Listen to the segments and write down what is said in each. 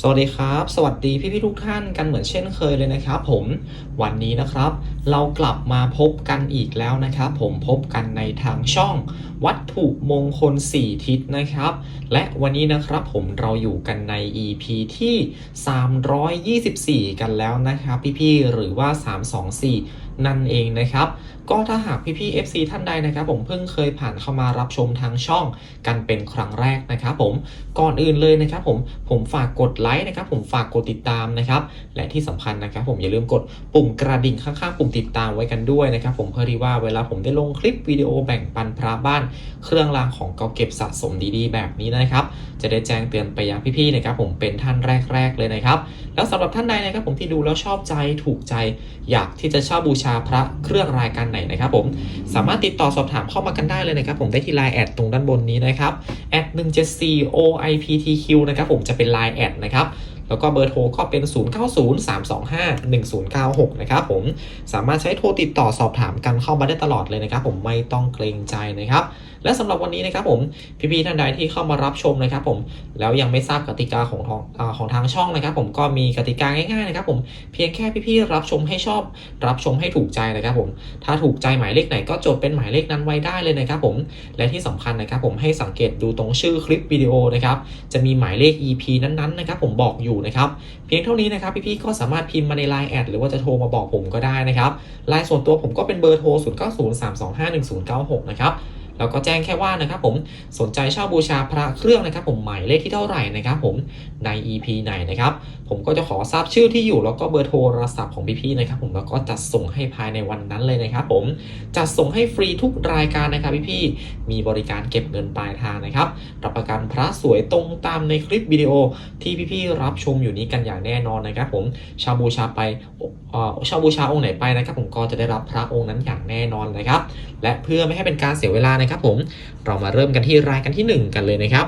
สวัสดีครับ สวัสดีพี่ๆทุกท่านกันเหมือนเช่นเคยเลยนะครับ ผมวันนี้นะครับ เรากลับมาพบกันอีกแล้วนะครับ ผมพบกันในทางช่อง วัตถุมงคล 4 ทิศนะครับ และวันนี้นะครับผมเราอยู่กันใน EP ที่ 324 กันแล้วนะครับ พี่ๆหรือว่า 324 นั่นเองนะครับ ก็ถ้าหากพี่ๆ FC ท่านใดนะครับ ผมเพิ่งเคยผ่านเข้ามารับชมทางช่องกันเป็นครั้งแรกนะครับผมก่อนอื่นเลยนะครับผมผมฝากกดไลค์นะครับผมฝากกดติดตามนะครับ และที่สำคัญนะครับ ผมอย่าลืมกดปุ่มกระดิ่งข้างๆ ปุ่มติดตามไว้กันด้วยนะครับ ผมเพื่อที่ว่าเวลาผมได้ลงคลิปวิดีโอแบ่งปันพระบ้าน เครื่องรางของเก่าเก็บสะสมดีๆ แบบนี้นะครับ จะได้แจ้งเตือนไปยังพี่ๆนะครับผมเป็นท่านแรกๆเลยนะครับ แล้วสำหรับท่านใดนะครับผมที่ดูแล้วชอบใจถูกใจ อยากที่จะเช่าบูชาพระเครื่องรายการไหนนะครับผมสามารถติดต่อสอบถามเข้ามากันได้เลยนะครับผมได้ที่ไลน์แอดตรงด้านบนนี้นะครับแอด174 OIPTQ นะครับผมจะเป็นไลน์แอดนะครับแล้วก็เบอร์โทรก็เป็น 0903251096 นะครับผม สามารถใช้โทรติดต่อสอบถามกันเข้ามาได้ตลอดเลยนะครับผมไม่ต้องเกรงใจนะครับ และสำหรับวันนี้นะครับผมพี่ๆท่านใดที่เข้ามารับชมนะครับผมแล้วยังไม่ทราบกติกาของทางอของทางช่องนะครับ ผมก็มีกติกาง่ายๆนะครับผมเพียงแค่พี่ๆรับชมให้ชอบ รับชมให้ถูกใจนะครับผมถ้าถูกใจหมายเลขไหนก็จดเป็นหมายเลขนั้นไว้ได้เลยนะครับผมและที่สำคัญนะครับผมให้สังเกตดูตรงชื่อคลิปวิดีโอนะครับจะมีหมายเลข EP นั้นๆนะครับผมบอกอยู่นะครับเพียงเท่านี้นะครับพี่ๆก็สามารถพิมพ์มาใน Line แอดหรือว่าจะโทรมาบอกผมก็ได้นะครับไลน์ส่วนตัวผมก็เป็นเบอร์โทร 0903251096 นะครับ แล้วก็แจ้งแค่ว่านะครับผมสนใจเช่าบูชาพระเครื่องนะครับผมหมายเลขที่เท่าไหร่นะครับผมใน EP ไหนนะครับผมก็จะขอทราบชื่อที่อยู่แล้วก็เบอร์โทรศัพท์ของพี่ๆนะครับผมแล้วก็จัดส่งให้ภายในวันนั้นเลยนะครับผมจัดส่งให้ฟรีทุกรายการนะครับพี่ๆมีบริการเก็บเงินปลายทางนะครับรับประกันพระสวยตรงตามในคลิปวิดีโอที่พี่ๆรับชมอยู่นี้กันอย่างแน่นอนนะครับผมชาบูชาไปเอ่าบูชาองค์ไหนไปนะครับผมก็จะได้รับพระองค์นั้นอย่างแน่นอนนะครับและเพื่อไม่ให้เป็นการเสียเวลานะครับผมเรามาเริ่มกันที่รายการที่ 1 กันเลยนะครับ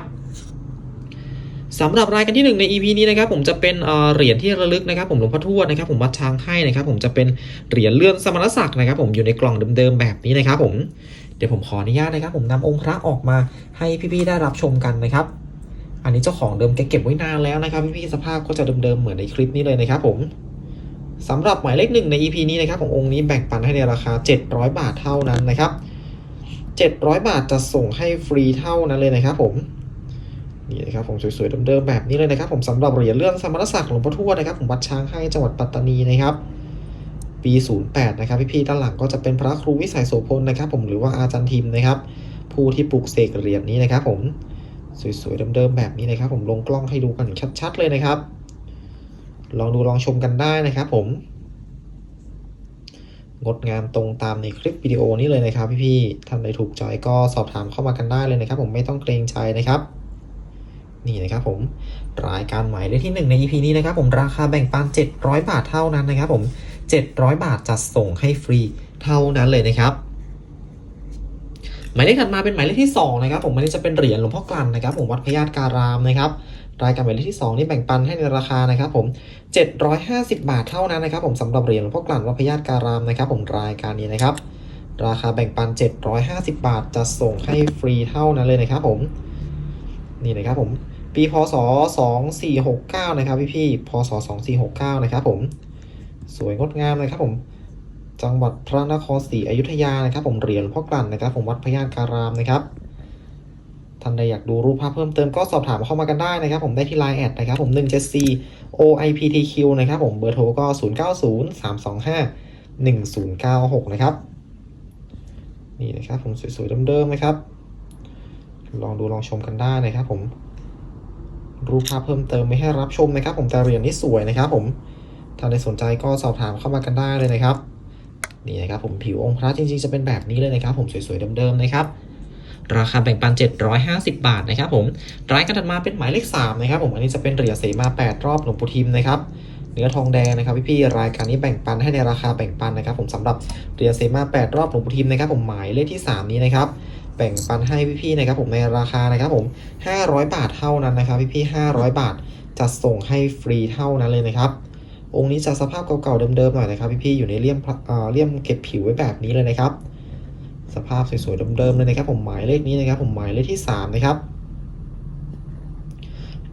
สำหรับรายการที่ 1 ใน EP นี้นะครับผมจะเป็นเหรียญที่ระลึกนะครับผมหลวงพ่อทวดนะครับผมวัดช้างให้นะครับผมจะเป็นเหรียญเลื่อนสมณศักดิ์นะครับผมอยู่ในกล่องเดิมๆแบบนี้นะครับผมเดี๋ยวผมขออนุญาตนะครับผมนำองค์พระออกมาให้พี่ๆได้รับชมกันนะครับ อันนี้เจ้าของเดิมแกเก็บไว้นานแล้วนะครับพี่ๆสภาพก็จะเดิมๆเหมือนในคลิปนี้เลยนะครับผมสำหรับหมายเลขหนึ่งใน EP นี้นะครับขององค์นี้แบ่งปันให้ในราคา 700 บาทเท่านั้นนะครับ 700 บาทจะส่งให้ฟรีเท่านั้นเลยนะครับผมนี่นะครับผมสวยๆเดิมๆแบบนี้เลยนะครับผมสำหรับเหรียญเลื่อนสมณศักดิ์หลวงพ่อทวดนะครับผมวัดช้างให้จังหวัดปัตตานีนะครับปี 08 นะครับพี่ๆด้านหลังก็จะเป็นพระครูวิสัยโสพลนะครับผมหรือว่าอาจารย์ทิมนะครับผู้ที่ปลูกเสกเหรียญนี้นะครับผมสวยๆเดิมๆแบบนี้นะครับผมลงกล้องให้ดูกันชัดๆเลยนะครับ ลองดูลองชมกันได้นะครับผม งดงามตรงตามในคลิปวิดีโอนี้เลยนะครับพี่ๆท่านใดถูกใจก็สอบถามเข้ามากันได้เลยนะครับ ผมไม่ต้องเกรงใจนะครับ นี่นะครับผมรายการหมายเลขที่ 1 ใน EP นี้นะครับ ผมราคาแบ่งปัน 700 บาทเท่านั้นนะครับ ผม 700 บาทจัดส่งให้ฟรีเท่านั้นเลยนะครับหมายเลขถัดมาเป็นหมายเลขที่2นะครับผมอันนี้จะเป็นเหรียญหลวงพ่อกลั่นนะครับ ผมวัดพญาตการามนะครับ รายการหมายเลขที่ 2 นี่แบ่งปันให้ในราคานะครับผม 750 บาทเท่านั้นนะครับผมสำหรับเหรียญหลวงพ่อกลั่นวัดพญาตการามนะครับผมรายการนี้นะครับ ราคาแบ่งปัน 750 บาทจะส่งให้ฟรีเท่านั้นเลยนะครับผม นี่นะครับผมปีพศ 2469 นะครับพี่พี่ๆพศ 2469 นะครับผม สวยงดงามเลยครับผม จังหวัดพระนครศรีอยุธยานะครับผมเหรียญพ่อกลั่นนะครับ ผมวัดพญาการามนะครับ ท่านใดอยากดูรูปภาพเพิ่มเติมก็สอบถามเข้ามากันได้นะครับ ผมได้ที่ Line แอดนะครับผม 174 OIPTQ นะครับผมเบอร์โทรก็ 090325 1096 นะครับ นี่นะครับผมสวยๆเดิมๆนะครับ ลองดูลองชมกันได้นะครับผมรูปภาพเพิ่มเติมไม่ให้รับชมนะครับ ผมแต่เหรียญนี้สวยนะครับผมถ้าใดสนใจก็สอบถามเข้ามากันได้เลยนะครับ นี่นะครับผมผิวองค์พระจริงๆจะเป็นแบบนี้เลยนะครับ ผมสวยๆเดิมๆนะครับ ราคาแบ่งปัน 750 บาทนะครับผมรายการถัดมาเป็นหมายเลข3นะครับผมอันนี้จะเป็นเหรียญเสมา 8 รอบหลวงปู่ทิมนะครับเนื้อทองแดงนะครับพี่ๆรายการนี้แบ่งปันให้ในราคาแบ่งปันนะครับ ผมสำหรับเหรียญเสมา 8 รอบหลวงปู่ทิมนะครับผมหมายเลขที่ 3 นี้นะครับแบ่งปันให้พี่ๆนะครับผมในราคานะครับผม 500 บาทเท่านั้นนะครับพี่ๆ500 บาทจะส่งให้ฟรีเท่านั้นเลยนะครับองค์นี้จะสภาพเก่าๆเดิมๆหน่อยนะครับพี่ๆอยู่ในเลี่ยมเลี่ยมเก็บผิวไว้แบบนี้เลยนะครับ สภาพสวยๆเดิมๆเลยนะครับผมหมายเลขนี้นะครับผมหมายเลขที่ 3 นะครับ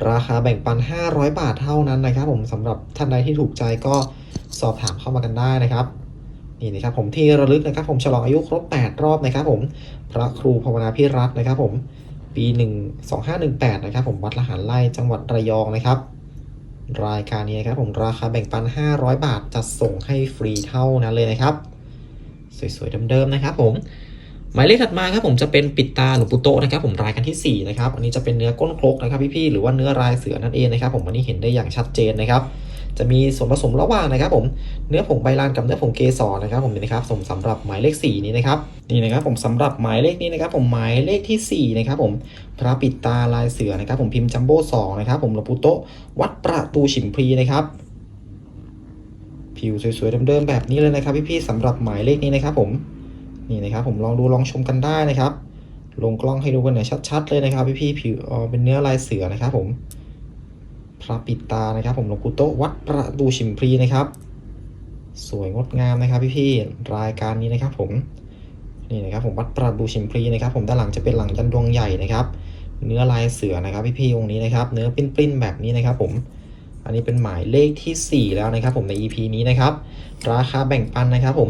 ราคาแบ่งปัน 500 บาทเท่านั้นนะครับ ผมสำหรับท่านใดที่ถูกใจก็สอบถามเข้ามากันได้นะครับนี่นะครับผมที่ระลึกนะครับ ผมฉลองอายุครบ 8 รอบนะครับ ผมพระครูภาวนาพิรัตน์นะครับ ผมปี 1 2518 นะครับ ผมวัดละหารไร่จังหวัดระยองนะครับ รายการนี้นะครับ ผมราคาแบ่งปัน 500 บาทจะส่งให้ฟรีเท่านั้นเลยนะครับ สวยๆเดิมๆนะครับ ผม หมายเลขถัดมาครับผมจะเป็นปิดตาหลวงปู่โตนะครับผมรายการที่4นะครับอันนี้จะเป็นเนื้อก้นครกนะครับพี่ๆหรือว่าเนื้อรายเสือนั่นเองนะครับผมอันนี้เห็นได้อย่างชัดเจนนะครับจะมีส่วนผสมระหว่างนะครับผมเนื้อผงใบลานกับเนื้อผงเกสรนะครับผมนี่นะครับสมสำหรับหมายเลข 4 นี้นะครับนี่นะครับผมสำหรับหมายเลขนี้นะครับผมหมายเลขทีสี่4นะครับผมพระปิดตาลายเสือนะครับผมพิมพ์จัมโบ้สองนะครับผมหลวงปู่โตวัดประตูฉิมพลีนะครับผิวสวยๆเดิมๆแบบนี้เลยนะครับพี่ๆสำหรับหมายเลขนี้นะครับผม นี่นะครับผมลองดูลองชมกันได้นะครับ ลงกล้องให้ดูกันหน่อยชัดๆเลยนะครับพี่ๆผิวเอ่อเป็นเนื้อลายเสือนะครับ ผมพระปิดตานะครับ ผมหลวงปู่โตวัดประดูชิมพลีนะครับ สวยงดงามนะครับ พี่ๆรายการนี้นะครับ ผมนี่นะครับผมวัดประดูชิมพลีนะครับ ผมด้านหลังจะเป็นหลังยันดวงใหญ่นะครับ เนื้อลายเสือนะครับ พี่ๆองค์นี้นะครับ เนื้อปิ้นๆแบบนี้นะครับ ผม อันนี้เป็นหมายเลขทีสี่ 4 แล้วนะครับผมใน EP นี้นะครับ ราคาแบ่งปันนะครับผม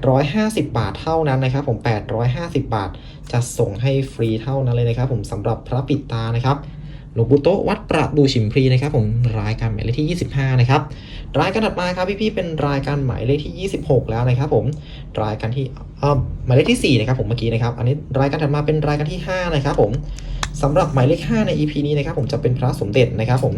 850 บาทเท่านั้นนะครับ ผม 850 บาท จะส่งให้ฟรีเท่านั้นเลยนะครับ ผมสำหรับพระปิดตานะครับหลวงปู่โตวัดประดูฉิมพลีนะครับผมรายการหมายเลขที่ 25 นะครับรายการถัดมาครับพี่ๆเป็นรายการหมายเลขที่ 26 แล้วนะครับ ผมรายการที่เออหมายเลขที่4นะครับผมเมื่อกี้นะครับ อันนี้รายการถัดมาเป็นรายการที่ 5 นะครับผม สำหรับหมายเลข 5 ใน EP นี้นะครับผมจะเป็นพระสมเด็จนะครับผม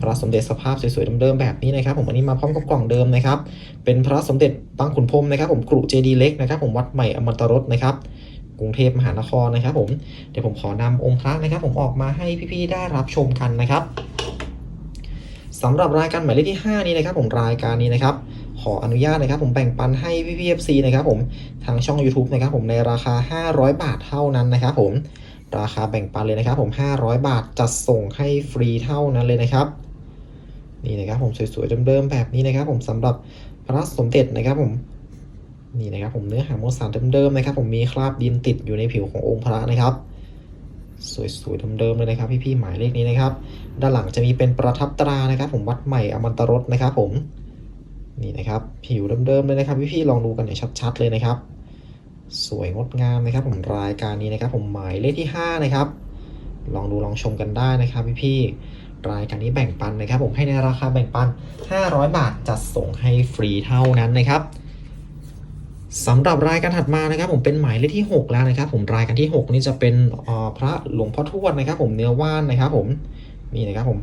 พระสมเด็จสภาพสวยๆเดิมๆแบบนี้นะครับผมอันนี้มาพร้อมกับกล่องเดิมนะครับเป็นพระสมเด็จบางขุนพรมนะครับผมกรุเจดีเล็กนะครับผมวัดใหม่อมตรสนะครับกรุงเทพมหานครนะครับผมเดี๋ยวผมขอนำองค์พระนะครับ ผมออกมาให้พี่ๆได้รับชมกันนะครับสำหรับรายการหมายเลขที่ 5 นี้นะครับผมรายการนี้นะครับขออนุญาตนะครับผมแบ่งปันให้พี่ๆ FC นะครับผมทางช่อง YouTube นะครับผมในราคา 500 บาทเท่านั้นนะครับผม ราคาแบ่งปันเลยนะครับผม 500 บาทจะส่งให้ฟรีเท่านั้นเลยนะครับ นี่นะครับผมสวยๆเดิมๆแบบนี้นะครับผมสำหรับพระสมเด็จนะครับผมนี่นะครับผมเนื้อหาโมสานเดิมๆนะครับ ผมมีคราบดินติดอยู่ในผิวขององค์พระนะครับ สวยๆเดิมๆเลยนะครับ พี่ๆหมายเลขนี้นะครับ ด้านหลังจะมีเป็นประทับตรานะครับ ผมวัดใหม่อมันตรสนะครับ ผมนี่นะครับ ผิวเดิมๆเลยนะครับ พี่ๆลองดูกันอย่างชัด ๆ เลยนะครับ สวยงดงามนะครับผมรายการนี้นะครับ ผมหมายเลขที่ 5 นะครับ ลองดูลองชมกันได้นะครับพี่ๆรายการนี้แบ่งปันนะครับ ผมให้ในราคาแบ่งปัน 500 บาทจัดส่งให้ฟรีเท่านั้นนะครับสำหรับรายการถัดมานะครับ ผมเป็นหมายเลขที่ 6 แล้วนะครับ ผมรายการที่ 6 นี่จะเป็นพระหลวงพ่อทวดนะครับ ผมเนื้อว่านนะครับ ผมนี่นะครับผม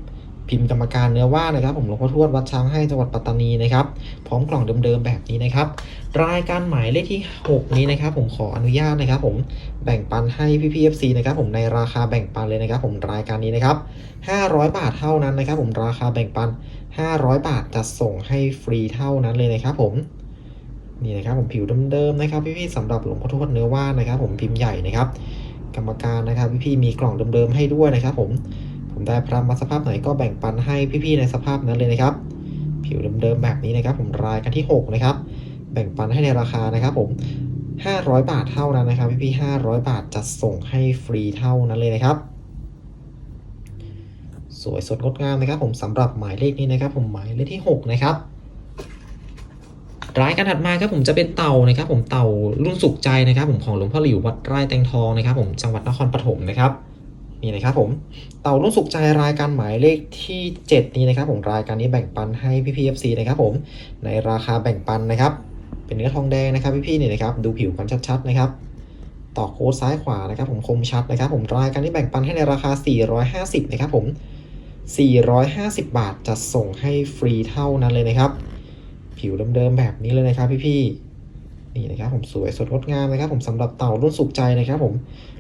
พิมพ์กรรมการเนื้อว่านะครับ ผมหลวงพ่อทวดวัดช้างให้จังหวัดปัตตานีนะครับ พร้อมกล่องเดิมๆแบบนี้นะครับ รายการหมายเลขที่ 6 นี้นะครับ ผมขออนุญาตนะครับ ผมแบ่งปันให้พี่พีเอฟซีนะครับ ผมในราคาแบ่งปันเลยนะครับ ผมรายการนี้นะครับ 500 บาทเท่านั้นนะครับ ผมราคาแบ่งปัน 500 บาทจะส่งให้ฟรีเท่านั้นเลยนะครับ ผมนี่นะครับผมผิวเดิมๆนะครับพี่ๆสำหรับหลวงพ่อทวดเนื้อว่านนะครับ ผมพิมพ์ใหญ่นะครับ กรรมการนะครับพี่ๆมีกล่องเดิมๆให้ด้วยนะครับ ผม ผมได้พระมาสภาพไหนก็แบ่งปันให้พี่ๆในสภาพนั้นเลยนะครับ ผิวเดิมๆแบบนี้นะครับ ผมรายกันที่ 6 นะครับ แบ่งปันให้ในราคานะครับ ผม 500 บาทเท่านั้นนะครับ พี่ๆ500 บาทจะส่งให้ฟรีเท่านั้นเลยนะครับ สวยสดงดงามนะครับ ผมสำหรับหมายเลขนี้นะครับ ผมหมายเลขที่ 6 นะครับรายการถัดมาครับผมจะเป็นเต่านะครับ ผมเต่ารุ่นสุขใจนะครับ ผมของหลวงพ่อหลิววัดไร่แตงทองนะครับ ผมจังหวัดนครปฐมนะครับ นี่นะครับผมเต่ารุ่นสุขใจรายการหมายเลขที่ 7 นี้นะครับผมรายการนี้แบ่งปันให้พี่พีเอฟซีนะครับผมในราคาแบ่งปันนะครับ เป็นเนื้อทองแดงนะครับพี่ๆนี่นะครับดูผิวกันชัดๆนะครับต่อโค้ดซ้ายขวานะครับผมคมชัดนะครับ ผมรายการนี้แบ่งปันให้ในราคา 450 นะครับผม 450 บาทจะส่งให้ฟรีเท่านั้นเลยนะครับ ผิวเดิมๆแบบนี้เลยนะครับพี่ๆ นี่นะครับผมสวยสดงดงามนะครับ ผมสำหรับเต่ารุ่นสุขใจนะครับ ผม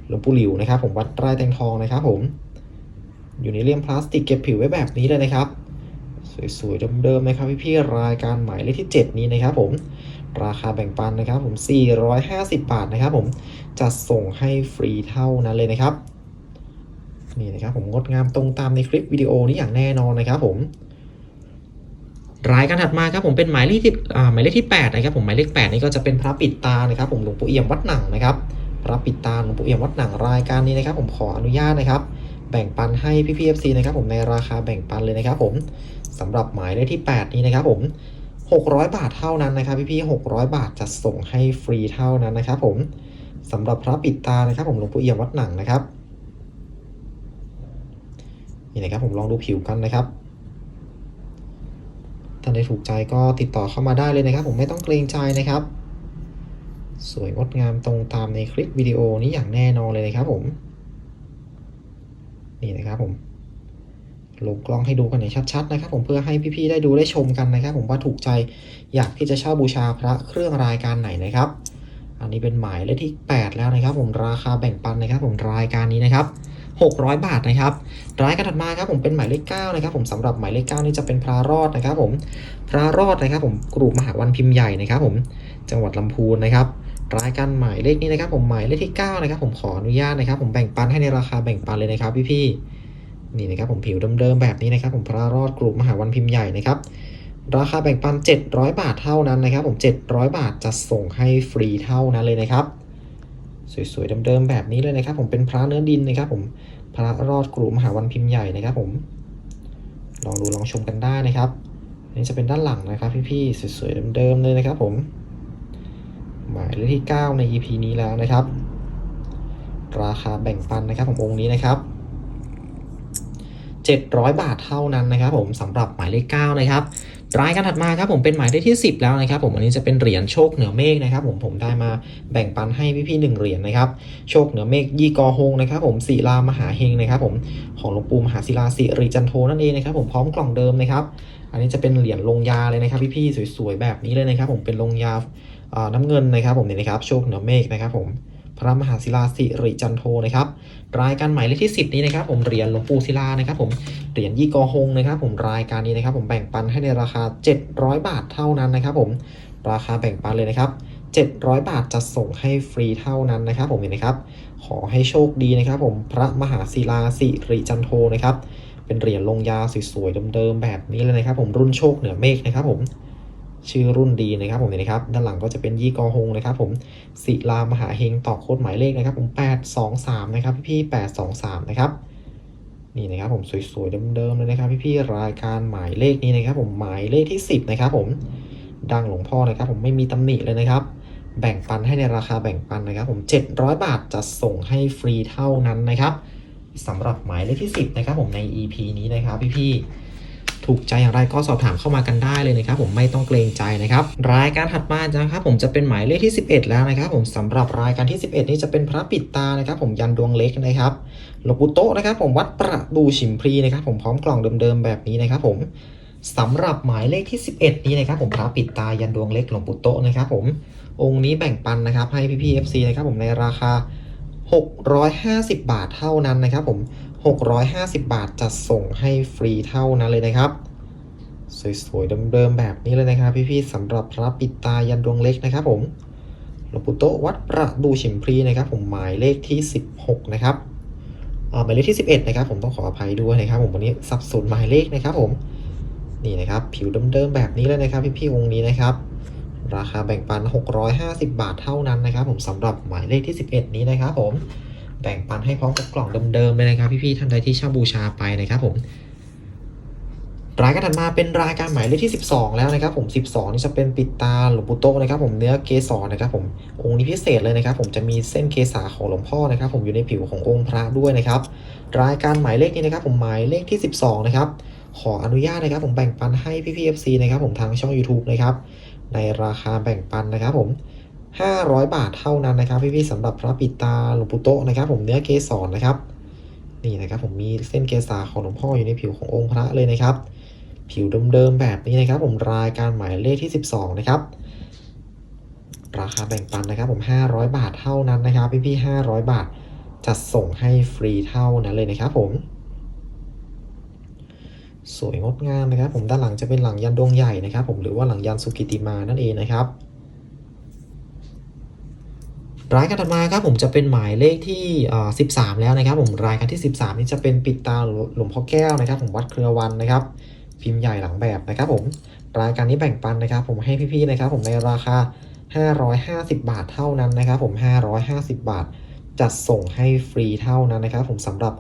หลวงปู่หลิวนะครับ ผมวัดไร่แตงทองนะครับ ผมอยู่ในเลี่ยมพลาสติกเก็บผิวไว้แบบนี้เลยนะครับ สวยๆเดิมๆนะครับพี่ๆรายการหมายเลขที่ 7 นี้นะครับ ผมราคาแบ่งปันนะครับ ผม 450 บาทนะครับ ผมจะส่งให้ฟรีเท่านั้นเลยนะครับนี่นะครับผมงดงามตรงตามในคลิปวิดีโอนี้อย่างแน่นอนนะครับ ผม รายการถัดมาครับผมเป็นหมายเลขที่หมายเลขที่8นะครับผมหมายเลข8นี่ก็จะเป็นพระปิดตานะครับผมหลวงปู่เอี่ยมวัดหนังนะครับพระปิดตาหลวงปู่เอี่ยมวัดหนังรายการนี้นะครับ ผมขออนุญาตนะครับ แบ่งปันให้พี่พีเอฟซีนะครับผมในราคาแบ่งปันเลยนะครับ ผมสำหรับหมายเลขที่ 8 นี้นะครับ ผม 600 บาทเท่านั้นนะครับ พี่พี่600 บาทจะส่งให้ฟรีเท่านั้นนะครับ ผมสำหรับพระปิดตานะครับ ผมหลวงปู่เอี่ยมวัดหนังนะครับนี่นะครับผมลองดูผิวกันนะครับ ท่านใดถูกใจก็ติดต่อเข้ามาได้เลยนะครับ ผมไม่ต้องเกรงใจนะครับ สวยงดงามตรงตามในคลิปวิดีโอนี้อย่างแน่นอนเลยนะครับ ผม นี่นะครับผมลงกล้องให้ดูกันอย่างชัดๆนะครับ ผมเพื่อให้พี่ๆได้ดูได้ชมกันนะครับ ผมว่าถูกใจอยากที่จะเช่าบูชาพระเครื่องรายการไหนนะครับ อันนี้เป็นหมายเลขที่ 8 แล้วนะครับ ผมราคาแบ่งปันนะครับ ผมรายการนี้นะครับ 600 บาทนะครับรายการถัดมาครับผมเป็นหมายเลข9นะครับผมสำหรับหมายเลข9นี่จะเป็นพระรอดนะครับผมพระรอดนะครับผมกรุมหาวันพิมพ์ใหญ่นะครับผมจังหวัดลำพูนนะครับรายการหมายเลขนี้นะครับ ผมหมายเลขที่9นะครับผมขออนุญาตนะครับ ผมแบ่งปันให้ในราคาแบ่งปันเลยนะครับพี่ๆนี่นะครับผมผิวเดิมๆแบบนี้นะครับ ผมพระรอดกลุ่มมหาวันพิมพ์ใหญ่นะครับราคาแบ่งปัน 700 บาทเท่านั้นนะครับ ผม 700 บาทจะส่งให้ฟรีเท่านั้นเลยนะครับ สวยๆเดิมๆแบบนี้เลยนะครับ ผมเป็นพระเนื้อดินนะครับ ผมพระรอดกลุ่มมหาวันพิมพ์ใหญ่นะครับ ผม ลองดูลองชมกันได้นะครับอันนี้จะเป็นด้านหลังนะครับ พี่ๆสวยๆเดิมๆเลยนะครับ ผม หมายเลขที่ 9 ใน EP นี้แล้วนะครับ ราคาแบ่งปันนะครับ ผมองค์นี้นะครับ700 บาทเท่านั้นนะครับ ผมสำหรับหมายเลข9นะครับ รายการถัดมาครับผมเป็นหมายเลขที่ 10 แล้วนะครับผมอันนี้จะเป็นเหรียญโชคเหนือเมฆนะครับผมผมได้มาแบ่งปันให้พี่ๆหนึ่งเหรียญนะครับโชคเหนือเมฆยี่กอฮงนะครับผมศิลามหาเฮงนะครับผมของหลวงปู่มหาศิลาสิริจันโทนั่นเองนะครับผมพร้อมกล่องเดิมนะครับอันนี้จะเป็นเหรียญลงยาเลยนะครับพี่ๆสวยๆแบบนี้เลยนะครับผมเป็นลงยาน้ำเงินนะครับผมเนี่ยนะครับโชคเหนือเมฆนะครับผม พระมหาศิลาสิริจันโทนะครับ รายการหมายเลขที่ 10 นี้นะครับ ผมเหรียญหลวงปู่ศิลานะครับ ผมเหรียญยี่กอฮงนะครับ ผมรายการนี้นะครับ ผมแบ่งปันให้ในราคา 700 บาทเท่านั้นนะครับ ผมราคาแบ่งปันเลยนะครับ 700 บาทจะส่งให้ฟรีเท่านั้นนะครับ ผมเห็นนะครับ ขอให้โชคดีนะครับ ผมพระมหาศิลาสิริจันโทนะครับ เป็นเหรียญลงยาสวยๆเดิมๆแบบนี้เลยนะครับ ผมรุ่นโชคเหนือเมฆนะครับ ผม ชื่อรุ่นดีนะครับผมเห็นนะครับด้านหลังก็จะเป็นยี่กอฮงนะครับผมศิลามหาเฮงต่อโค้ดหมายเลขนะครับผม823นะครับพี่ๆ823นะครับนี่นะครับผมสวยๆเดิมๆเลยนะครับพี่ๆรายการหมายเลขนี้นะครับผมหมายเลขที่ 10นะครับผมดังหลวงพ่อนะครับผมไม่มีตำหนิเลยนะครับ แบ่งปันให้ในราคาแบ่งปันนะครับ ผม 700 บาทจะส่งให้ฟรีเท่านั้นนะครับสำหรับหมายเลขที่ 10นะครับผมใน EP นี้นะครับพี่ๆ ถูกใจอย่างไรก็สอบถามเข้ามากันได้เลยนะครับผมไม่ต้องเกรงใจนะครับรายการถัดมานะครับผมจะเป็นหมายเลขที่ 11 แล้วนะครับผมสำหรับรายการที่ 11 นี้จะเป็นพระปิดตานะครับผมยันดวงเล็กนะครับหลวงปู่โตะนะครับผมวัดประดูฉิมพลีนะครับผมพร้อมกล่องเดิมๆแบบนี้นะครับผมสำหรับหมายเลขที่ 11 นี้นะครับผมพระปิดตายันดวงเล็กหลวงปู่โตนะครับผมองค์นี้แบ่งปันนะครับให้พี่ๆ FC นะครับผมในราคา 650 บาทเท่านั้นนะครับผม 650 บาทจะส่งให้ฟรีเท่านั้นเลยนะครับ สวยๆเดิมๆแบบนี้เลยนะครับ พี่ๆสำหรับพระปิดตายันดวงเล็กนะครับผมหลวงปู่โตะวัดประดูฉิมพลีนะครับ ผมหมายเลขที่ 16 นะครับหมายเลขที่ 11 นะครับ ผมต้องขออภัยด้วยนะครับ ผมวันนี้สับสนหมายเลขนะครับ ผมนี่นะครับ ผิวเดิมๆแบบนี้เลยนะครับพี่ๆองค์นี้นะครับราคาแบ่งปัน 650 บาทเท่านั้นนะครับ ผมสำหรับหมายเลขที่ 11 นี้นะครับผม แบ่งปันให้พร้อมกับกล่องเดิมๆเลยนะครับ พี่ๆท่านใดที่ช่าบูชาไปนะครับผมรายการถัดมาเป็นรายการหมายเลขที่ 12 แล้วนะครับ ผม 12 นี่จะเป็นปิดตาหลวงปู่โตนะครับ ผมเนื้อเกสรนะครับ ผมองค์นี้พิเศษเลยนะครับ ผมจะมีเส้นเกษาของหลวงพ่อนะครับ ผมอยู่ในผิวขององค์พระด้วยนะครับ รายการหมายเลขนี้นะครับ ผมหมายเลขที่ 12 นะครับ ขออนุญาตนะครับ ผมแบ่งปันให้พี่ๆ FC นะครับ ผมทางช่อง YouTube นะครับในราคาแบ่งปันนะครับ ผม 500 บาทเท่านั้นนะครับ พี่ๆสำหรับพระปิดตาหลวงปู่โตนะครับ ผมเนื้อเกสรนะครับ นี่นะครับ ผมมีเส้นเกษาของหลวงพ่ออยู่ในผิวขององค์พระเลยนะครับ ผิวเดิมๆแบบนี้นะครับ ผมรายการหมายเลขที่ 12 นะครับ ราคาแบ่งปันนะครับ ผม 500 บาทเท่านั้นนะครับ พี่ๆ500 บาทจะส่งให้ฟรีเท่านั้นเลยนะครับ ผมสวยงดงามนะครับ ผมด้านหลังจะเป็นหลังยันดวงใหญ่นะครับ ผมหรือว่าหลังยันสุกิติมานั่นเองนะครับ รายการถัดมาครับผมจะเป็นหมายเลขที่13 แล้วนะครับ ผมรายการที่ 13 นี่จะเป็นปิดตาหลวงพ่อแก้วนะครับผมวัดเครือวันนะครับพิมพ์ใหญ่หลังแบบนะครับผมรายการนี้แบ่งปันนะครับ ผมให้พี่ๆนะครับ ผมในราคา 550 บาทเท่านั้นนะครับ ผม 550 บาท จัดส่งให้ฟรีเท่านั้นนะครับ ผมสำหรับ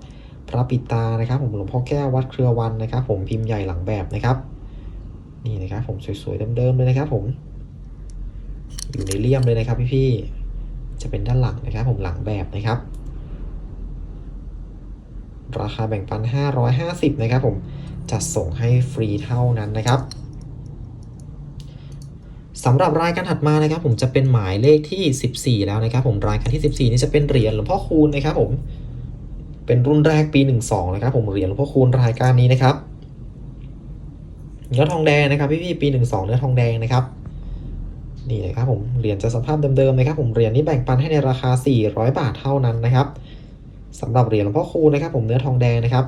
พระปิตานะครับ ผมหลวงพ่อแก้ววัดเครือวันนะครับ ผมพิมพ์ใหญ่หลังแบบนะครับ นี่นะครับ ผมสวยๆเดิมๆเลยนะครับ ผม อยู่ในเลี่ยมเลยนะครับพี่ๆ จะเป็นด้านหลังนะครับ ผมหลังแบบนะครับ ราคาแบ่งปัน 550 นะครับ ผมจัดส่งให้ฟรีเท่านั้นนะครับสำหรับรายการถัดมานะครับ ผมจะเป็นหมายเลขที่ 14 แล้วนะครับ ผมรายการที่ 14 นี่จะเป็นเหรียญหลวงพ่อคูณนะครับ ผมเป็นรุ่นแรกปี 12 นะครับ ผมเหรียญหลวงพ่อคูณรายการนี้นะครับเนื้อทองแดงนะครับพี่ๆปี 12 เนื้อทองแดงนะครับ นี่นะครับผมเหรียญจะสภาพเดิมๆนะครับผมเหรียญนี้แบ่งปันให้ในราคา 400 บาทเท่านั้นนะครับสำหรับเหรียญหลวงพ่อคูนะครับผมเนื้อทองแดงนะครับ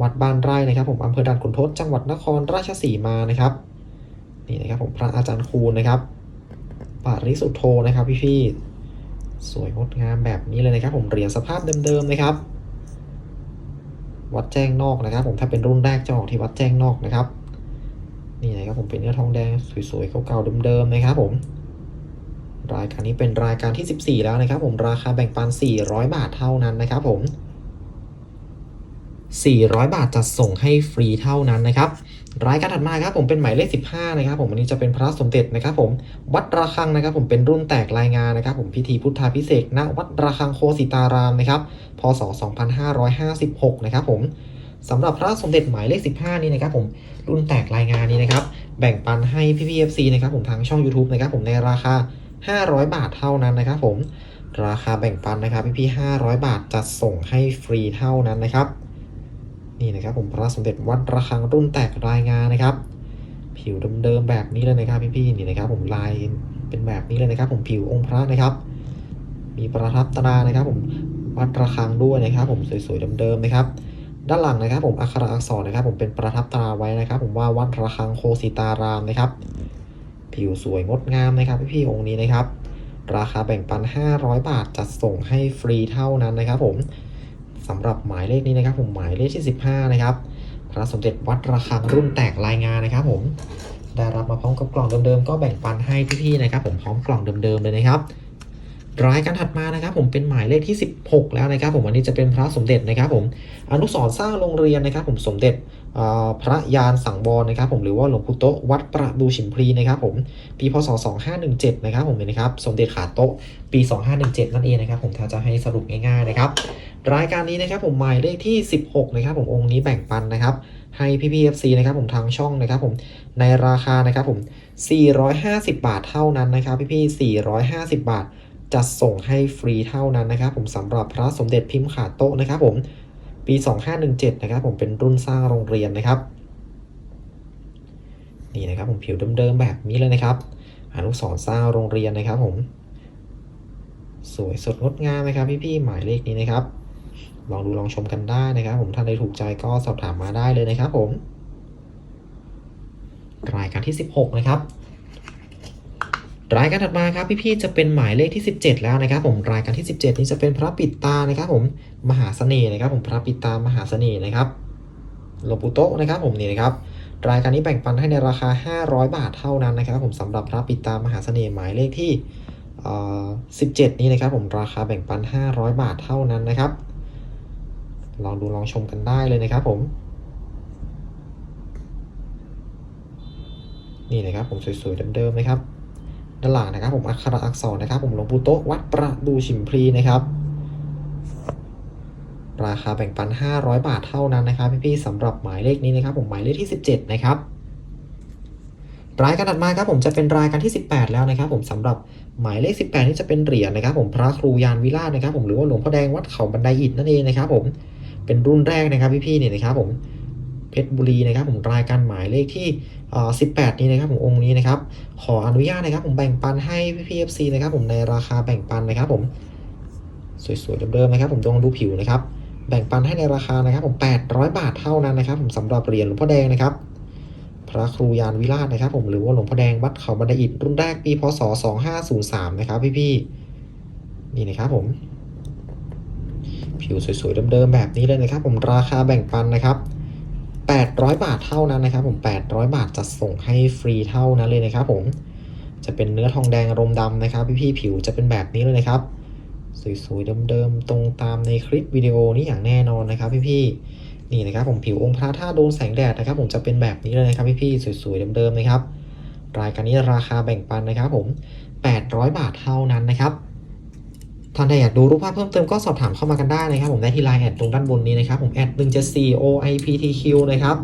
วัดบ้านไร่นะครับ ผมอำเภอด่านขุนทดจังหวัดนครราชสีมานะครับนี่นะครับผมพระอาจารย์คูนะครับปาริสุทโธนะครับพี่ๆสวยงดงามแบบนี้เลยนะครับ ผมเหรียญสภาพเดิมๆนะครับ วัดแจ้งนอกนะครับ ผมถ้าเป็นรุ่นแรกจะออกที่วัดแจ้งนอกนะครับ นี่นะครับผมเป็นเนื้อทองแดงสวยๆเก่าๆเดิมๆนะครับผมรายการนี้เป็นรายการที่ 14 แล้วนะครับ ผมราคาแบ่งปัน 400 บาทเท่านั้นนะครับผม 400 บาทจัดส่งให้ฟรีเท่านั้นนะครับ รายการถัดมาครับผมเป็นหมายเลข 15 นะครับ ผมอันนี้จะเป็นพระสมเด็จนะครับ ผมวัดระฆังนะครับ ผมเป็นรุ่นแตกรายงานนะครับ ผมพิธีพุทธาพิเศษณวัดระฆังโคสิตารามนะครับพศ 2556 นะครับผม สำหรับพระสมเด็จหมายเลข 15 นี้นะครับผมรุ่นแตกรายงานนี้นะครับแบ่งปันให้พี่พีเอฟซีนะครับผมทางช่อง YouTube นะครับผมในราคา 500 บาทเท่านั้นนะครับผมราคาแบ่งปันนะครับพี่พี่500 บาทจัดส่งให้ฟรีเท่านั้นนะครับ นี่นะครับผมพระสมเด็จวัดระฆังรุ่นแตกรายงานนะครับ ผิวเดิมๆแบบนี้เลยนะครับพี่ๆนี่นะครับผมลายเป็นแบบนี้เลยนะครับ ผมผิวองค์พระนะครับ มีประทับตรานะครับ ผมวัดระฆังด้วยนะครับ ผมสวยๆเดิมๆนะครับ ด้านหลังนะครับผมอักขระอักษรนะครับผมเป็นประทับตราไว้นะครับ ผมว่าวัดระฆังโคสิตารามนะครับ ผิวสวยงดงามนะครับพี่ๆองค์นี้นะครับ ราคาแบ่งปัน 500 บาทจัดส่งให้ฟรีเท่านั้นนะครับ ผมสำหรับหมายเลขนี้นะครับ ผมหมายเลขที่ 15 นะครับพระสมเด็จวัดระฆังรุ่นแตกรายงานนะครับ ผมได้รับมาพร้อมกับกล่องเดิมๆก็แบ่งปันให้พี่ๆนะครับ ผมพร้อมกล่องเดิมๆเลยนะครับ รายการถัดมานะครับผมเป็นหมายเลขที่ 16 แล้วนะครับ ผมอันนี้จะเป็นพระสมเด็จนะครับ ผมอนุสรณ์สร้างโรงเรียนนะครับ ผมสมเด็จพระยานสังวรนะครับ ผมหรือว่าหลวงปู่โตวัดประดูฉิมพลีนะครับ ผมปีพศ 2517 นะครับ ผมเห็นนะครับ สมเด็จขาโตปี 2517 นั่นเองนะครับ ผมถ้าจะให้สรุปง่ายๆนะครับ รายการนี้นะครับ ผมหมายเลขที่ 16 นะครับ ผมองค์นี้แบ่งปันนะครับให้พี่พีเอฟซีนะครับผมทางช่องนะครับผมในราคานะครับผม 450 บาทเท่านั้นนะครับพี่พี่450 บาท จัดส่งให้ฟรีเท่านั้นนะครับ ผมสำหรับพระสมเด็จพิมพ์ขาโต๊ะนะครับ ผมปี 2517 นะครับ ผมเป็นรุ่นสร้างโรงเรียนนะครับ นี่นะครับผมผิวเดิมๆแบบนี้เลยนะครับอนุสรสร้างโรงเรียนนะครับ ผม สวยสดงดงามนะครับ พี่ๆหมายเลขนี้นะครับ ลองดูลองชมกันได้นะครับ ผมท่านใดถูกใจก็สอบถามมาได้เลยนะครับ ผมรายการที่ 16 นะครับ รายการถัดมาครับพี่ๆจะเป็นหมายเลขที่ 17 แล้วนะครับ ผมรายการที่ 17 นี้จะเป็นพระปิดตานะครับ ผมมหาเสน่ห์นะครับ ผมพระปิดตามหาเสน่ห์นะครับหลวงปู่โตะนะครับ ผมนี่นะครับรายการนี้แบ่งปันให้ในราคา 500 บาทเท่านั้นนะครับ ผมสำหรับพระปิดตามหาเสน่ห์หมายเลขที่เอ่อ17 นี้นะครับ ผมราคาแบ่งปัน 500 บาทเท่านั้นนะครับ ลองดูลองชมกันได้เลยนะครับ ผมนี่นะครับผมสวยๆเดิมๆนะครับ ด้านหลังนะครับ ผมอักขระอักษรนะครับ ผมหลวงปู่โตะวัดประดูฉิมพลีนะครับ ราคาแบ่งปัน 500 บาทเท่านั้นนะครับ พี่ๆสำหรับหมายเลขนี้นะครับ ผมหมายเลขที่ 17 นะครับรายการถัดมาครับผมจะเป็นรายการที่ 18 แล้วนะครับ ผมสำหรับหมายเลข 18 นี่จะเป็นเหรียญนะครับ ผมพระครูยานวิราชนะครับ ผมหรือว่าหลวงพ่อแดงวัดเขาบันไดอิฐนั่นเองนะครับ ผมเป็นรุ่นแรกนะครับพี่ๆนี่นะครับ ผม เพชรบุรีนะครับผมรายการหมายเลขที่ 18 นี้นะครับผมองค์นี้นะครับขออนุญาตนะครับผมแบ่งปันให้พี่ๆ FC นะครับผมในราคาแบ่งปันนะครับผมสวยๆเดิมๆนะครับผมต้องดูผิวนะครับแบ่งปันให้ในราคานะครับผม800 บาทเท่านั้นนะครับผมสำหรับเหรียญหลวงพ่อแดงนะครับพระครูยานวิราชนะครับ ผมหรือว่าหลวงพ่อแดงวัดเขาบันไดอิฐรุ่นแรกปีพศ 2503 นะครับพี่ๆนี่นะครับผมผิวสวยๆเดิมๆแบบนี้เลยนะครับ ผมราคาแบ่งปันนะครับ 800 บาทเท่านั้นนะครับผม800 บาทจัดส่งให้ฟรีเท่านั้นเลยนะครับผมจะเป็นเนื้อทองแดงรมดำนะครับ พี่ๆผิวจะเป็นแบบนี้เลยนะครับ สวยๆเดิมๆตรงตามในคลิปวิดีโอนี้อย่างแน่นอนนะครับ พี่ๆนี่นะครับผมผิวองค์พระถ้าโดนแสงแดดนะครับ ผมจะเป็นแบบนี้เลยนะครับ พี่ๆสวยๆเดิมๆนะครับรายการนี้ราคาแบ่งปันนะครับ ผม 800 บาทเท่านั้นนะครับ ท่านใดอยากดูรูปภาพเพิ่มเติมก็สอบถามเข้ามากันได้นะครับ ผมได้ที่ไลน์แอดตรงด้านบนนี้นะครับ ผมแอด174 OIPTQ นะครับ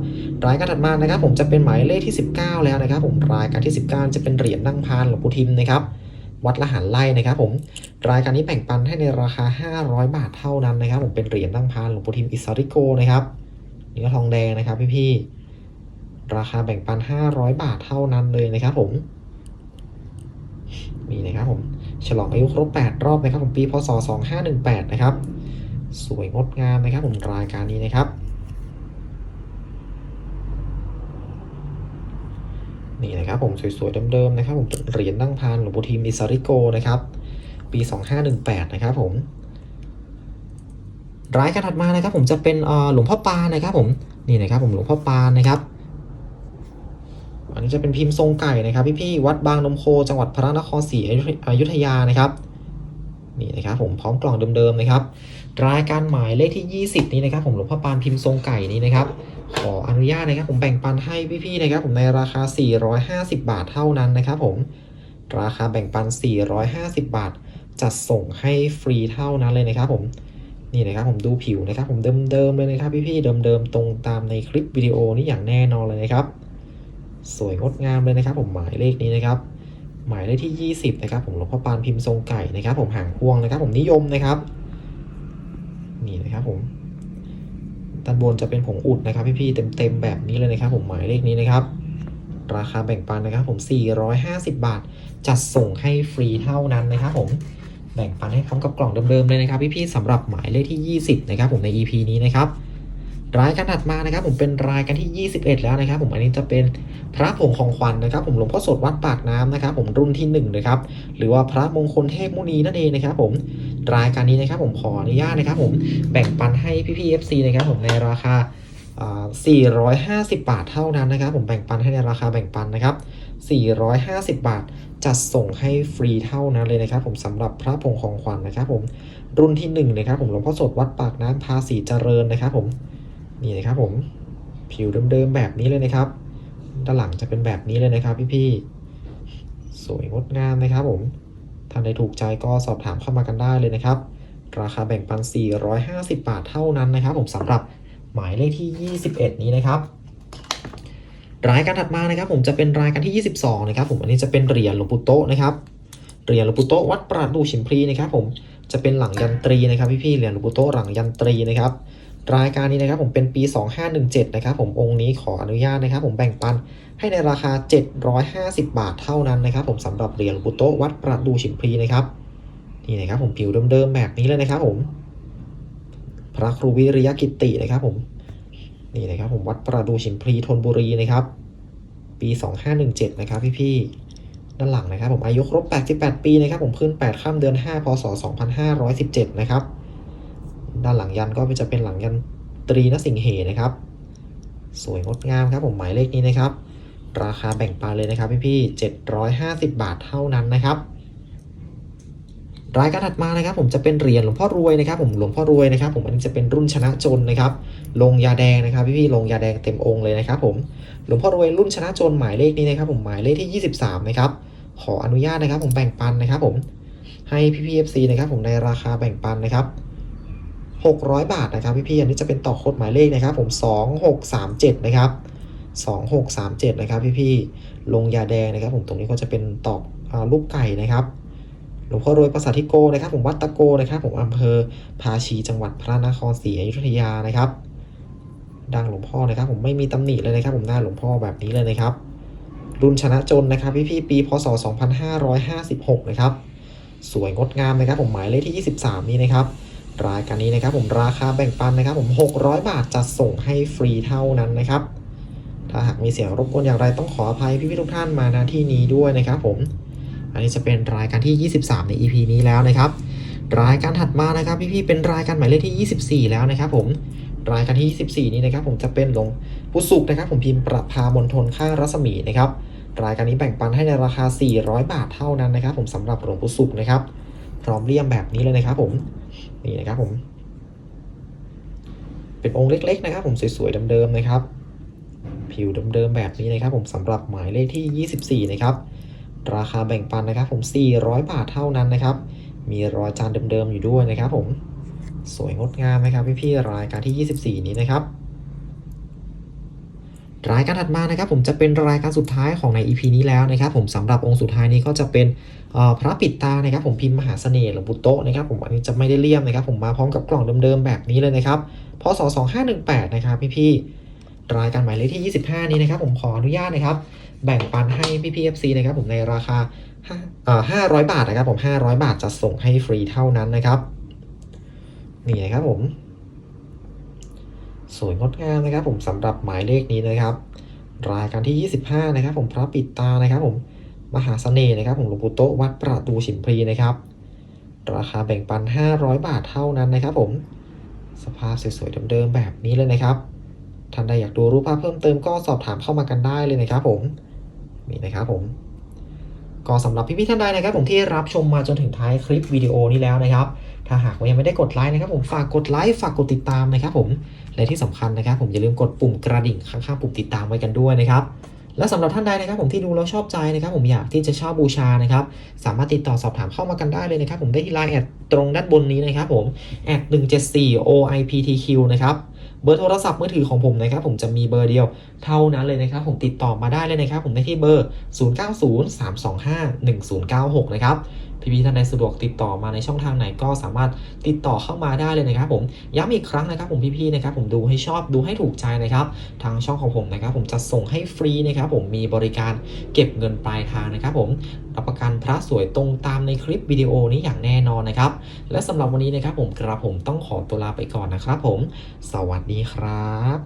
รายการถัดมานะครับ ผมจะเป็นหมายเลขที่ 19 แล้วนะครับ ผมรายการที่ 19 จะเป็นเหรียญนั่งพานหลวงปู่ทิมนะครับวัดละหันไล่นะครับ ผมรายการนี้แบ่งปันให้ในราคา 500 บาทเท่านั้นนะครับ ผมเป็นเหรียญนั่งพานหลวงปู่ทิมอิสริโกนะครับนี่ก็ทองแดงนะครับพี่ๆราคาแบ่งปัน 500 บาทเท่านั้นเลยนะครับ ผมนี่นะครับผม ฉลองอายุครบ 8 รอบนะครับผมปีพศ 2518 นะครับ สวยงดงามนะครับผมรายการนี้นะครับนี่นะครับผมสวยๆเดิมๆนะครับผมเหรียญนั่งพานหลวงปู่ทิมอิสริโกนะครับปี 2518 นะครับผมรายการถัดมานะครับผมจะเป็นเออหลวงพ่อปานนะครับผมนี่นะครับผมหลวงพ่อปานนะครับ อันนี้จะเป็นพิมพ์ทรงไก่นะครับ พี่ๆวัดบางนมโคจังหวัดพระนครศรีอยุธยานะครับนี่นะครับผมพร้อมกล่องเดิมๆนะครับ รายการหมายเลขที่ 20 นี้นะครับ ผมหลวงพ่อปานพิมพ์ทรงไก่นี้นะครับ ขออนุญาตนะครับ ผมแบ่งปันให้พี่ๆนะครับ ผมในราคา 450 บาทเท่านั้นนะครับ ผมราคาแบ่งปัน 450 บาท จัดส่งให้ฟรีเท่านั้นเลยนะครับ ผมนี่นะครับผมดูผิวนะครับ ผมเดิมๆเลยนะครับ พี่ๆเดิมๆตรงตามในคลิปวิดีโอนี้อย่างแน่นอนเลยนะครับ สวยงดงามเลยนะครับ ผมหมายเลขนี้นะครับ หมายเลขที่ 20 นะครับ ผมหลวงพ่อปานพิมพ์ทรงไก่นะครับ ผมหางพวงนะครับ ผมนิยมนะครับ นี่นะครับผมด้านบนจะเป็นผงอุดนะครับ พี่ๆเต็มๆแบบนี้เลยนะครับ ผมหมายเลขนี้นะครับ ราคาแบ่งปันนะครับ ผม 450 บาท จัดส่งให้ฟรีเท่านั้นนะครับ ผมแบ่งปันให้พร้อมกับกล่องเดิมๆเลยนะครับ พี่ๆสำหรับหมายเลขที่ 20 นะครับ ผมใน EP นี้นะครับ รายการถัดมานะครับ ผมเป็นรายการที่ 21 แล้วนะครับ ผมอันนี้จะเป็นพระผงของขวัญนะครับ ผมหลวงพ่อสดวัดปากน้ำนะครับ ผมรุ่นที่1นะครับหรือว่าพระมงคลเทพมุนีนั่นเองนะครับ ผมรายการนี้นะครับ ผมขออนุญาตนะครับ ผมแบ่งปันให้พี่ๆ FC นะครับ ผมในราคาอ่า450 บาทเท่านั้นนะครับ ผมแบ่งปันให้ในราคาแบ่งปันนะครับ 450 บาทจัดส่งให้ฟรีเท่านั้นเลยนะครับ ผมสำหรับพระผงของขวัญนะครับ ผมรุ่นที่1นะครับผมหลวงพ่อสดวัดปากน้ำภาษีเจริญนะครับ ผม นี่นะครับผมผิวเดิมๆแบบนี้เลยนะครับ ด้านหลังจะเป็นแบบนี้เลยนะครับพี่ๆสวยงดงามนะครับผมท่านใดถูกใจก็สอบถามเข้ามากันได้เลยนะครับ ราคาแบ่งปัน 450 บาทเท่านั้นนะครับ ผมสำหรับหมายเลขที่ 21 นี้นะครับ รายการถัดมานะครับ ผมจะเป็นรายการที่ 22 นะครับ ผมอันนี้จะเป็นเหรียญหลวงปู่โตนะครับเหรียญหลวงปู่โตวัดประดู่ชิมพลีนะครับ ผมจะเป็นหลังยันตรีนะครับ พี่ๆเหรียญหลวงปู่โตหลังยันตรีนะครับ รายการนี้นะครับผมเป็นปี 2517 นะครับผมองค์นี้ขออนุญาตนะครับผมแบ่งปันให้ในราคา 750 บาทเท่านั้นนะครับผมสำหรับเหรียญหลวงปู่โตวัดประดู่ชิมพลีนะครับนี่นะครับผมผิวเดิมๆแบบนี้เลยนะครับผม พระครูวิริยกิตตินะครับผมนี่นะครับผมวัดประดูชิมพลีธนบุรีนะครับ ปี 2517 นะครับพี่ๆด้านหลังนะครับผมอายุครบ 88 ปีนะครับผมขึ้น 8 ข้ามเดือน 5 พศ 2517 นะครับ ด้านหลังยันก็จะเป็นหลังยันตรีนสิงเหนะครับ สวยงดงามครับผมหมายเลขนี้นะครับ ราคาแบ่งปันเลยนะครับพี่ๆ750 บาทเท่านั้นนะครับ รายการถัดมานะครับ ผมจะเป็นเหรียญหลวงพ่อรวยนะครับ ผมหลวงพ่อรวยนะครับ ผมอันนี้จะเป็นรุ่นชนะจนนะครับ ลงยาแดงนะครับ พี่ๆลงยาแดงเต็มองค์เลยนะครับ ผมหลวงพ่อรวยรุ่นชนะจนหมายเลขนี้นะครับ ผมหมายเลขที่ 23 นะครับ ขออนุญาตนะครับ ผมแบ่งปันนะครับ ผมให้พี่ๆ FC นะครับ ผมในราคาแบ่งปันนะครับ 600 บาทนะครับพี่ๆอันนี้จะเป็นต่อโคดหมายเลขนะครับ ผม 2637 นะครับ2637 นะครับพี่ๆลงยาแดงนะครับ ผมตรงนี้ก็จะเป็นตอกรูปไก่นะครับหลวงพ่อรวยประสาทิโกนะครับ ผมวัดตะโกนะครับผมอำเภอภาชีจังหวัดพระนครศรีอยุธยานะครับ ดังหลวงพ่อนะครับ ผมไม่มีตำหนิเลยนะครับ ผมหน้าหลวงพ่อแบบนี้เลยนะครับ รุ่นชนะจนนะครับ พี่พี่ๆปีพศ 2556 นะครับ สวยงดงามนะครับ ผมหมายเลขที่ 23 นี้นะครับ รายการนี้นะครับผมราคาแบ่งปันนะครับผม 600 บาทจัดส่งให้ฟรีเท่านั้นนะครับ ถ้าหากมีเสียงรบกวนอย่างไรต้องขออภัยพี่ๆทุกท่านมาณที่นี้ด้วยนะครับผม อันนี้จะเป็นรายการที่ 23 ใน EP นี้แล้วนะครับ รายการถัดมานะครับพี่ๆเป็นรายการหมายเลขที่ 24 แล้วนะครับผมรายการที่ 24 นี้นะครับผมจะเป็นหลวงปุสุกนะครับ ผมพิมพ์ประพามณฑลข้ารัศมีนะครับรายการนี้แบ่งปันให้ในราคา 400 บาทเท่านั้นนะครับ ผมสำหรับหลวงปุสุกนะครับ พร้อมเลี่ยมแบบนี้เลยนะครับผม นี่นะครับผม เป็นองค์เล็ก ๆ นะครับ ผมสวยๆเดิมๆนะครับ ผิวเดิมๆแบบนี้นะครับ ผมสำหรับหมายเลขที่ 24 นะครับ ราคาแบ่งปันนะครับ ผม 400 บาทเท่านั้นนะครับ มีรอยจานเดิมๆอยู่ด้วยนะครับ ผมสวยงดงามนะครับพี่ๆรายการที่ 24 นี้นะครับ รายการถัดมานะครับผมจะเป็นรายการสุดท้ายของใน EP นี้แล้วนะครับผมสำหรับองค์สุดท้ายนี้ก็จะเป็นพระปิดตานะครับผมพิมพ์มหาเสน่ห์หลวงปู่โตนะครับผมอันนี้จะไม่ได้เลี่ยมนะครับผมมาพร้อมกับกล่องเดิมๆแบบนี้เลยนะครับพศ2518นะครับพี่ๆรายการหมายเลขที่ 25 นี้นะครับผมขออนุญาตนะครับแบ่งปันให้พี่ๆ FC นะครับผมในราคา500 บาทนะครับผม500 บาทจะส่งให้ฟรีเท่านั้นนะครับนี่นะครับผม สวยงดงามนะครับ ผมสำหรับหมายเลขนี้นะครับ รายการที่ 25 นะครับ ผมพระปิดตานะครับ ผมมหาเสน่ห์นะครับ ผมหลวงปู่โตวัดประตูฉิมพลีนะครับ ราคาแบ่งปัน 500 บาทเท่านั้นนะครับ ผมสภาพสวยๆเดิมๆแบบนี้เลยนะครับท่านใดอยากดูรูปภาพเพิ่มเติมก็สอบถามเข้ามากันได้เลยนะครับ ผมนี่นะครับผมก็สำหรับพี่ๆท่านใดนะครับ ผมที่รับชมมาจนถึงท้ายคลิปวิดีโอนี้แล้วนะครับ ถ้าหากว่ายังไม่ได้กดไลค์นะครับผมฝากกดไลค์ฝากกดติดตามนะครับผมและที่สำคัญนะครับ ผมอย่าลืมกดปุ่มกระดิ่งข้างๆปุ่มติดตามไว้กันด้วยนะครับและสำหรับท่านใดนะครับ ผมที่ดูแล้วชอบใจนะครับ ผมอยากที่จะเช่าบูชานะครับ สามารถติดต่อสอบถามเข้ามากันได้เลยนะครับ ผมได้ที่ไลน์แอดตรงด้านบนนี้นะครับ ผมแอด174 OIPTQ นะครับเบอร์โทรศัพท์มือถือของผมนะครับ ผมจะมีเบอร์เดียวเท่านั้นเลยนะครับ ผมติดต่อมาได้เลยนะครับ ผมได้ที่เบอร์ 0903251096 นะครับ พี่ๆท่านใดสะดวกติดต่อมาในช่องทางไหนก็สามารถติดต่อเข้ามาได้เลยนะครับ ผมย้ำอีกครั้งนะครับผมพี่ๆนะครับผมดูให้ชอบดูให้ถูกใจนะครับ ทางช่องของผมนะครับ ผมจะส่งให้ฟรีนะครับผมมีบริการเก็บเงินปลายทางนะครับ ผมรับประกันพระสวยตรงตามในคลิปวิดีโอนี้อย่างแน่นอนนะครับ และสำหรับวันนี้นะครับ ผมกระผมต้องขอตัวลาไปก่อนนะครับ ผม สวัสดีครับ